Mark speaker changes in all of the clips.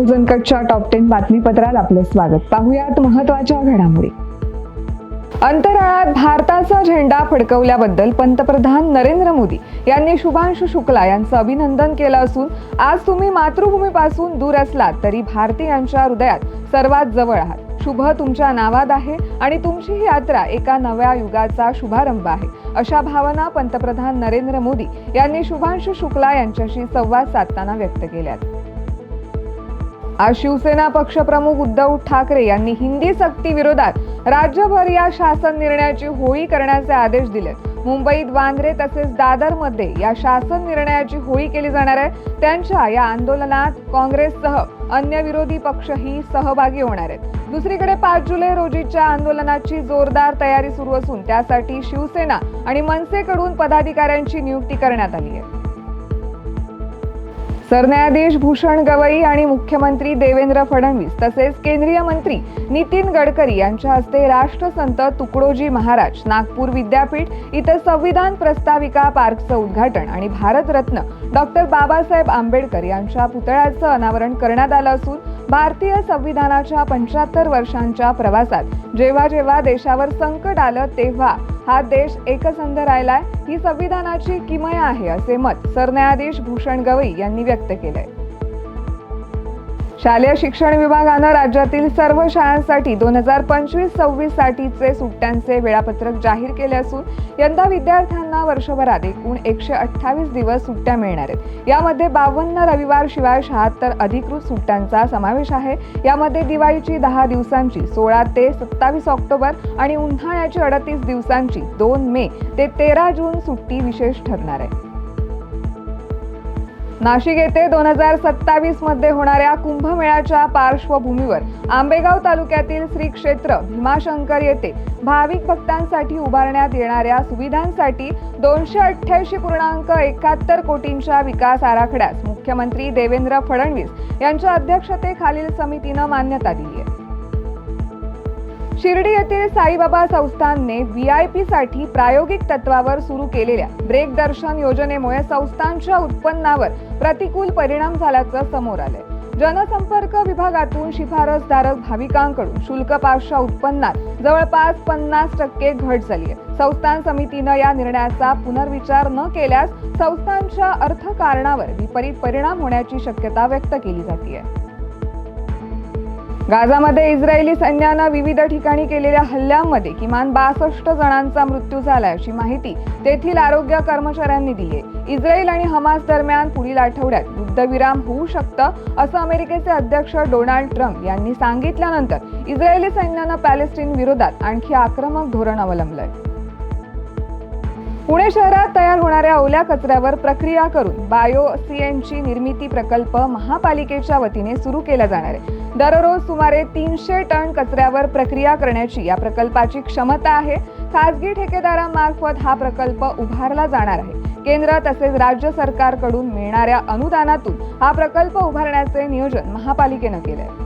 Speaker 1: Tanaya news अनकटच्या top ten बातमीपत्रात आपलं स्वागत. पाहुयात महत्त्वाच्या घडामोडी. अंतराळात भारताचा झेंडा फडकवल्याबद्दल पंतप्रधान नरेंद्र मोदी यांनी शुभांशु शुक्ला यांचं अभिनंदन केलं असून आज तुम्ही मातृभूमीपासून दूर असलात तरी भारतीयांच्या हृदयात सर्वात जवळ आहात. शुभ तुमच्या नावात आहे आणि तुमची ही यात्रा एका नव्या युगाचा शुभारंभ आहे अशा भावना पंतप्रधान नरेंद्र मोदी यांनी शुभांशु शुक्ला यांच्याशी संवाद साधताना व्यक्त केल्यात. आज शिवसेना पक्षप्रमुख उद्धव ठाकरे यांनी हिंदी सक्ती विरोधात राज्यभर या शासन निर्णयाची होळी करण्याचे आदेश दिलेत मुंबईत वांद्रे तसेच दादरमध्ये या शासन निर्णयाची होळी केली जाणार आहे. त्यांच्या या आंदोलनात काँग्रेससह अन्य विरोधी पक्षही सहभागी होणार आहेत. दुसरीकडे पाच जुलै रोजीच्या आंदोलनाची जोरदार तयारी सुरू असून त्यासाठी शिवसेना आणि मनसेकडून पदाधिकाऱ्यांची नियुक्ती करण्यात आली आहे. सरन्यायाधीश भूषण गवई आणि मुख्यमंत्री देवेंद्र फडणवीस तसेच केंद्रीय मंत्री नितीन गडकरी यांच्या हस्ते राष्ट्रसंत तुकडोजी महाराज नागपूर विद्यापीठ इथं संविधान प्रस्ताविका पार्कचं उद्घाटन आणि भारतरत्न डॉक्टर बाबासाहेब आंबेडकर यांच्या पुतळ्याचं अनावरण करण्यात आलं असून भारतीय संविधानाच्या पंच्याहत्तर वर्षांच्या प्रवासात जेव्हा जेव्हा देशावर संकट आलं तेव्हा हा देश एकसंध राहिलाय ही संविधानाची किमया आहे असे मत सरन्यायाधीश भूषण गवई यांनी व्यक्त केलंय. शालेय शिक्षण विभागानं राज्यातील सर्व शाळांसाठी दोन हजार पंचवीस सव्वीस साठीचे सुट्ट्यांचे वेळापत्रक जाहीर केले असून यंदा विद्यार्थ्यांना वर्षभरात एकूण एकशे अठ्ठावीस दिवस सुट्ट्या मिळणार आहेत. यामध्ये बावन्न रविवार शिवाय शहात्तर अधिकृत सुट्ट्यांचा समावेश आहे. यामध्ये दिवाळीची दहा दिवसांची सोळा ते सत्तावीस ऑक्टोबर आणि उन्हाळ्याची अडतीस दिवसांची दोन मे ते तेरा जून सुट्टी विशेष ठरणार आहे. नाशिक येथे दोन हजार सत्तावीसमध्ये होणाऱ्या कुंभमेळ्याच्या पार्श्वभूमीवर आंबेगाव तालुक्यातील श्री क्षेत्र भीमाशंकर येथे भाविक भक्तांसाठी उभारण्यात येणाऱ्या सुविधांसाठी दोनशे अठ्ठ्याऐंशी पूर्णांक एकाहत्तर कोटींच्या विकास आराखड्यास मुख्यमंत्री देवेंद्र फडणवीस यांच्या अध्यक्षतेखालील समितीनं मान्यता दिली आहे. शिर्डी येथील साईबाबा संस्थानने व्ही आय पी साठी प्रायोगिक तत्वावर सुरू केलेल्या ब्रेक दर्शन योजनेमुळे संस्थांच्या उत्पन्नावर प्रतिकूल परिणाम झाल्याचं समोर आलंय. जनसंपर्क विभागातून शिफारसधारक भाविकांकडून शुल्क पासच्या उत्पन्नात जवळपास पन्नास टक्के घट झाली आहे. संस्थान समितीनं या निर्णयाचा पुनर्विचार न केल्यास संस्थांच्या अर्थकारणावर विपरीत परिणाम होण्याची शक्यता व्यक्त केली जाते गाझामध्ये इस्रायली सैन्यानं विविध ठिकाणी केलेल्या हल्ल्यांमध्ये किमान बासष्ट जणांचा मृत्यू झाला अशी माहिती तेथील आरोग्य कर्मचाऱ्यांनी दिली आहे. इस्रायल आणि हमास दरम्यान पुढील आठवड्यात युद्धविराम होऊ शकतं असं अमेरिकेचे अध्यक्ष डोनाल्ड ट्रम्प यांनी सांगितल्यानंतर इस्रायली सैन्यानं पॅलेस्टीन विरोधात आणखी आक्रमक धोरण अवलंबलंय. पुणे शहरात तयार होणाऱ्या ओल्या कचऱ्यावर प्रक्रिया करून बायो सीएनची निर्मिती प्रकल्प महापालिकेच्या वतीने सुरू केला जाणार आहे. दररोज सुमारे तीनशे टन कचऱ्यावर प्रक्रिया करण्याची या प्रकल्पाची क्षमता आहे. खासगी ठेकेदारांमार्फत हा प्रकल्प उभारला जाणार आहे. केंद्र तसेच राज्य सरकारकडून मिळणाऱ्या अनुदानातून हा प्रकल्प उभारण्याचे नियोजन महापालिकेनं आहे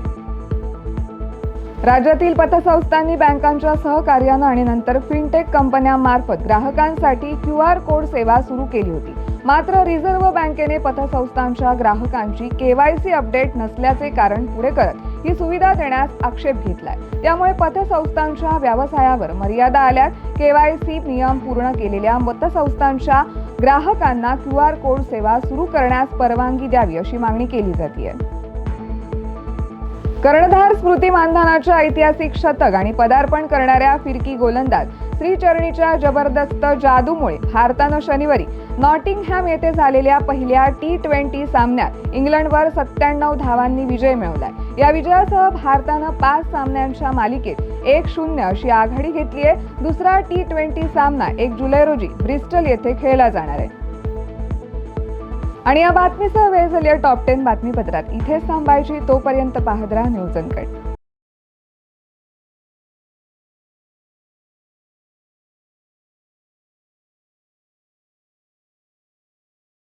Speaker 1: राज्यातील पतसंस्थांनी बँकांच्या सहकार्यानं आणि नंतर फिनटेक कंपन्यांमार्फत ग्राहकांसाठी क्यू आर कोड सेवा सुरू केली होती. मात्र रिझर्व्ह बँकेने पतसंस्थांच्या ग्राहकांची केवायसी अपडेट नसल्याचे कारण पुढे करत ही सुविधा देण्यास आक्षेप घेतलाय. त्यामुळे पतसंस्थांच्या व्यवसायावर मर्यादा आल्यात. केवायसी नियम पूर्ण केलेल्या पतसंस्थांच्या ग्राहकांना क्यू आर कोड सेवा सुरू करण्यास परवानगी द्यावी अशी मागणी केली जाते कर्णधार स्मृती मानधानाच्या ऐतिहासिक शतक आणि पदार्पण करणाऱ्या फिरकी गोलंदाज श्रीचरणीच्या जबरदस्त जादूमुळे भारतानं शनिवारी नॉटिंगहॅम येथे झालेल्या पहिल्या टी ट्वेंटी सामन्यात इंग्लंडवर सत्त्याण्णव धावांनी विजय मिळवलाय. या विजयासह भारतानं पाच सामन्यांच्या मालिकेत एक शून्य अशी आघाडी घेतली आहे दुसरा टी ट्वेंटी सामना एक जुलै रोजी ब्रिस्टल येथे खेळला जाणार आहे. आणि या बातमीसह वेळ झाली आहे टॉप टेन बातमीपत्रात. इथेच थांबायची तोपर्यंत पाहत राहा न्यूज